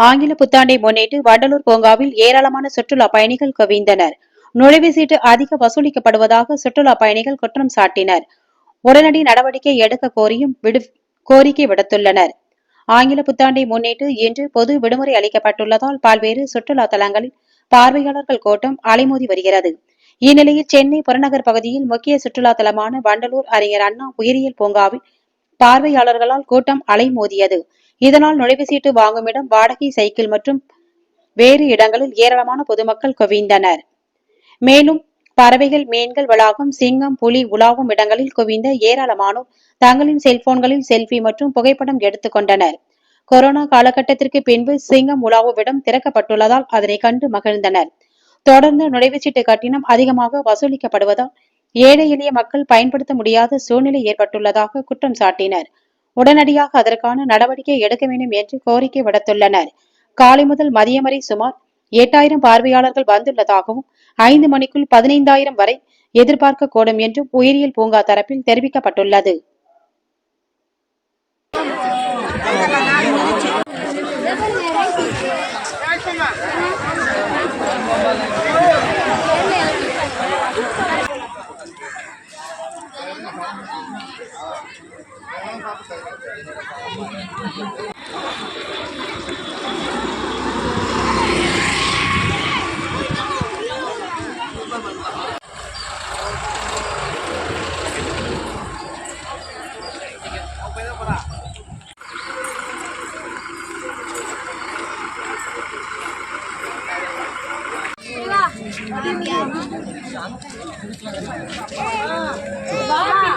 ஆங்கில புத்தாண்டை முன்னிட்டு வண்டலூர் பூங்காவில் ஏராளமான சுற்றுலா பயணிகள் குவிந்தனர். நுழைவு சீட்டு அதிக வசூலிக்கப்படுவதாக சுற்றுலா பயணிகள் குற்றம் சாட்டினர். உடனடி நடவடிக்கை எடுக்க கோரியும் கோரிக்கை விடுத்துள்ளனர். ஆங்கில புத்தாண்டை முன்னிட்டு இன்று பொது விடுமுறை அளிக்கப்பட்டுள்ளதால் பல்வேறு சுற்றுலா தலங்களில் பார்வையாளர்கள் கூட்டம் அலைமோதி வருகிறது. இந்நிலையில் சென்னை புறநகர் பகுதியில் முக்கிய சுற்றுலா தலமான வண்டலூர் அறிஞர் அண்ணா உயிரியல் பூங்காவில் பார்வையாளர்களால் கூட்டம் அலைமோதியது. இதனால் நுழைவு சீட்டு வாங்கும் இடம் வாடகை சைக்கிள் மற்றும் வேறு இடங்களில் ஏராளமான பொதுமக்கள் குவிந்தனர். மேலும் பறவைகள் மீன்கள் வளாகம் சிங்கம் புலி உலாவும் இடங்களில் குவிந்த ஏராளமானோர் தங்களின் செல்போன்களில் செல்ஃபி மற்றும் புகைப்படம் எடுத்துக் கொண்டனர். கொரோனா காலகட்டத்திற்கு பின்பு சிங்கம் உலாவுவிடம் திறக்கப்பட்டுள்ளதால் அதனை கண்டு மகிழ்ந்தனர். தொடர்ந்து நுழைவுச்சீட்டு கட்டணம் அதிகமாக வசூலிக்கப்படுவதால் ஏழை எளிய மக்கள் பயன்படுத்த முடியாத சூழ்நிலை ஏற்பட்டுள்ளதாக குற்றம் சாட்டினர். உடனடியாக அதற்கான நடவடிக்கை எடுக்க வேண்டும் என்று கோரிக்கை விடுத்துள்ளனர். காலை முதல் மதியம் வரை சுமார் எட்டாயிரம் பார்வையாளர்கள் வந்துள்ளதாகவும் ஐந்து மணிக்குள் பதினைந்தாயிரம் வரை எதிர்பார்க்கக்கூடும் என்றும் உயிரியல் பூங்கா தரப்பில் தெரிவிக்கப்பட்டுள்ளது. 谁了？第一名？嗯，来。